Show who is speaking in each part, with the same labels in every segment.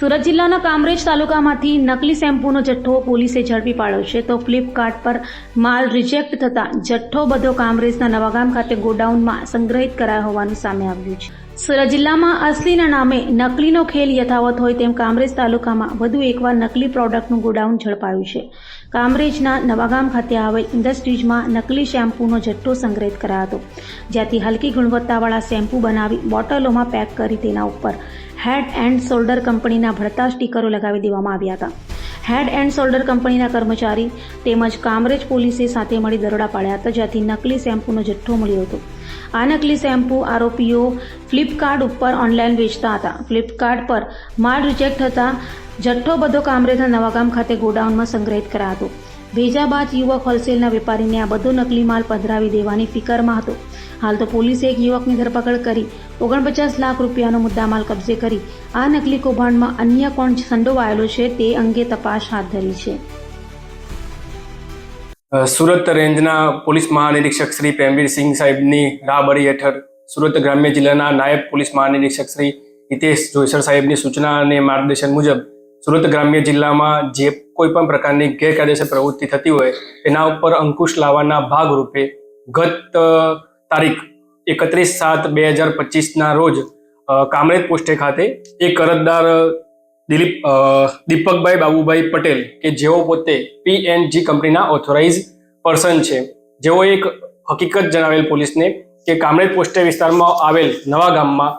Speaker 1: સુરત જિલ્લાના કામરેજ તાલુકામાંથી નકલી શેમ્પૂનો જથ્થો પોલીસે ઝડપી પાડ્યો છે તો ફ્લિપકાર્ટ પર માલ રિજેક્ટ થતા જથ્થો બધો કામરેજના નવાગામ ખાતે ગોડાઉનમાં સંગ્રહિત કરાયો હોવાનું સામે આવ્યું છે. સુરત જિલ્લામાં અસલીના નામે નકલીનો ખેલ યથાવત હોય તેમ કામરેજ તાલુકામાં વધુ એકવાર નકલી પ્રોડક્ટનું ગોડાઉન ઝડપાયું છે. કામરેજના નવાગામ ખાતે આવેલ ઇન્ડસ્ટ્રીઝમાં નકલી શેમ્પૂનો જથ્થો સંગ્રહિત કરાયો હતો. જ્યાંથી હલકી ગુણવત્તાવાળા શેમ્પૂ બનાવી બોટલોમાં પેક કરી તેના ઉપર હેડ એન્ડ શોલ્ડર કંપનીના ભરતા સ્ટીકરો લગાવી દેવામાં આવ્યા હતા. હેડ એન્ડ શોલ્ડર કંપનીના કર્મચારી તેમજ કામરેજ પોલીસે સાથે મળી દરોડા પાડ્યા હતા, જ્યાંથી નકલી શેમ્પૂનો જથ્થો મળ્યો હતો. આ નકલી શેમ્પૂ આરોપીઓ ફ્લિપકાર્ટ ઉપર ઓનલાઈન વેચતા હતા. ફ્લિપકાર્ટ પર માલ રિજેક્ટ થતાં જથ્થો બધો કામરેજના નવાગામ ખાતે ગોડાઉનમાં સંગ્રહિત કરાયો હતો ભેજા બાદ યુવક હોલસેલના વેપારીને આ બધો નકલી માલ પધરાવી દેવાની ફિકરમાં હતો. હાલ તો પોલીસે એક યુવકની ધરપકડ કરી ઓગણપચાસ લાખ રૂપિયાનો મુદ્દામાલ કબજે કરી આ નકલી કૌભાંડમાં અન્ય કોણ સંડોવાયેલો છે તે અંગે તપાસ હાથ ધરી છે.
Speaker 2: સુરત રેન્જના પોલીસ મહાનિરીક્ષક શ્રી પ્રેમવીર સિંહ સાહેબની રાહબરી હેઠળ સુરત ગ્રામ્ય જિલ્લાના નાયબ પોલીસ મહાનિરીક્ષક શ્રી હિતેશ જોઈસર સાહેબની સૂચના અને માર્ગદર્શન મુજબ સુરત ગ્રામ્ય જિલ્લામાં જે કોઈ પણ પ્રકારની ગેરકાયદેસર પ્રવૃત્તિ થતી હોય, એના ઉપર અંકુશ લાવવાના ભાગરૂપે ગત તારીખ એકત્રીસ સાત બે હજાર પચીસના રોજ કામરેજ પોસ્ટે ખાતે એક અરજદાર દિલીપ દીપકભાઈ બાબુભાઈ પટેલ, કે જેઓ પોતે પીએનજી કંપનીના ઓથોરાઇઝ પર્સન છે. જેઓ એક હકીકત જણાવેલ પોલીસને કે કામરેજ પોસ્ટે વિસ્તારમાં આવેલ નવા ગામમાં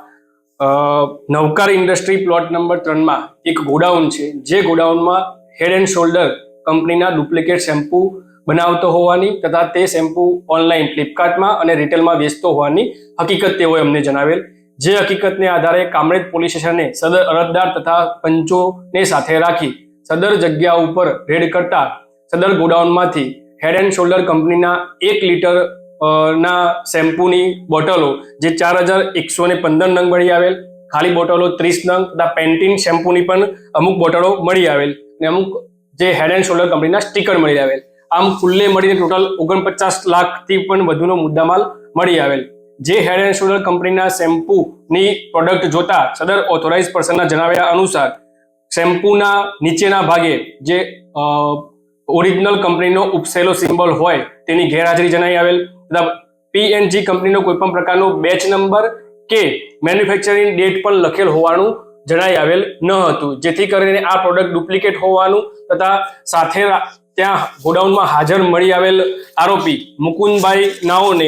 Speaker 2: નવકાર ઇન્ડસ્ટ્રી પ્લોટ નંબર ત્રણમાં એક ગોડાઉન છે. જે ગોડાઉનમાં હેડ એન્ડ શોલ્ડર કંપનીના ડુપ્લિકેટ શેમ્પૂ બનાવતો હોવાની તથા તે શેમ્પૂ ઓનલાઈન ફ્લિપકાર્ટમાં અને રિટેલમાં વેચતો હોવાની હકીકત તેઓએ અમને જણાવેલ. જે હકીકતને આધારે કામરેજ પોલીસ સ્ટેશને સદર અરજદાર તથા પંચોને સાથે રાખી સદર જગ્યા ઉપર રેડ કરતા સદર ગોડાઉનમાંથી હેડ એન્ડ શોલ્ડર કંપનીના એક લીટર ના શેમ્પૂની બોટલો, જે ચાર હજાર એકસો ને પંદર નંગ મળી આવેલ. ખાલી બોટલો ત્રીસ નંગ તથા પેન્ટીન શેમ્પૂની પણ અમુક બોટલો મળી આવેલ ને અમુક જે હેડ એન્ડ શોલ્ડર કંપનીના સ્ટીકર મળી આવેલ. આમ કુલ્લે મળીને ટોટલ ઓગણપચાસ લાખથી પણ વધુનો મુદ્દામાલ મળી આવેલ. જે હેડ એન્ડ શોલ્ડર કંપનીના શેમ્પૂની પ્રોડક્ટ જોતા સદર ઓથોરાઇઝ પર્સનના જણાવ્યા અનુસાર, શેમ્પૂના નીચેના ભાગે જે ઓરિજિનલ કંપનીનો ઉપસેલો સિમ્બોલ હોય તેની ગેરહાજરી જણાઈ આવેલ. તથા પીએનજી કંપનીનો કોઈ પણ પ્રકારનો બેચ નંબર કે મેન્યુફેક્ચરિંગ ડેટ પણ લખેલ હોવાનું જણાઈ આવેલ ન હતું. જેથી કરીને આ પ્રોડક્ટ ડુપ્લિકેટ હોવાનું તથા સાથે ત્યાં ગોડાઉનમાં હાજર મળી આવેલ આરોપી મુકુંદભાઈ નાઓને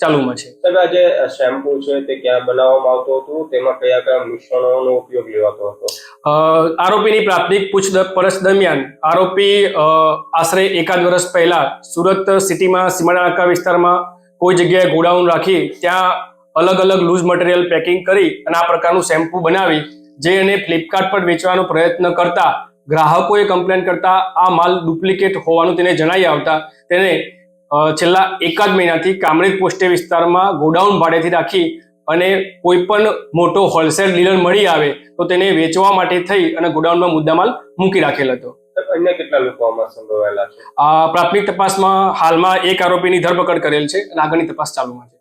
Speaker 2: ચાલુમાં છે
Speaker 3: સાહેબ આ જે શેમ્પુ છે તે ક્યાં બનાવવામાં આવતો હતો? તેમાં કયા કયા મિશ્રણોનો ઉપયોગ લેવાતો હતો?
Speaker 2: આરોપીની પ્રાથમિક પૂછપરછ દરમિયાન આરોપી આશરે એકાદ વર્ષ પહેલા સુરત સિટીમાં સીમાડાકા વિસ્તારમાં કોઈ જગ્યાએ ગોડાઉન રાખી ત્યાં અલગ અલગ લૂઝ મટીરિયલ પેકિંગ કરી અને આ પ્રકારનું શેમ્પુ બનાવી જે એને ફ્લિપકાર્ટ પર વેચવાનો પ્રયત્ન કરતા ગ્રાહકોએ કમ્પ્લેન કરતા આ માલ ડુપ્લિકેટ હોવાનું તેને જણાઈ આવતા તેને છેલ્લા એકાદ મહિનાથી કામરેજ પોસ્ટે વિસ્તારમાં ગોડાઉન ભાડેથી રાખી અને કોઈ પણ મોટો હોલસેલ ડીલર મળી આવે તો તેને વેચવા માટે થઈ અને ગોડાઉનમાં મુદ્દામાલ મૂકી રાખેલ હતો.
Speaker 3: અન્ય કેટલા લોકો આમાં સંડોવાયેલા છે?
Speaker 2: આ પ્રાથમિક તપાસમાં હાલમાં એક આરોપીની ધરપકડ કરેલ છે અને આગળની તપાસ ચાલુમાં છે.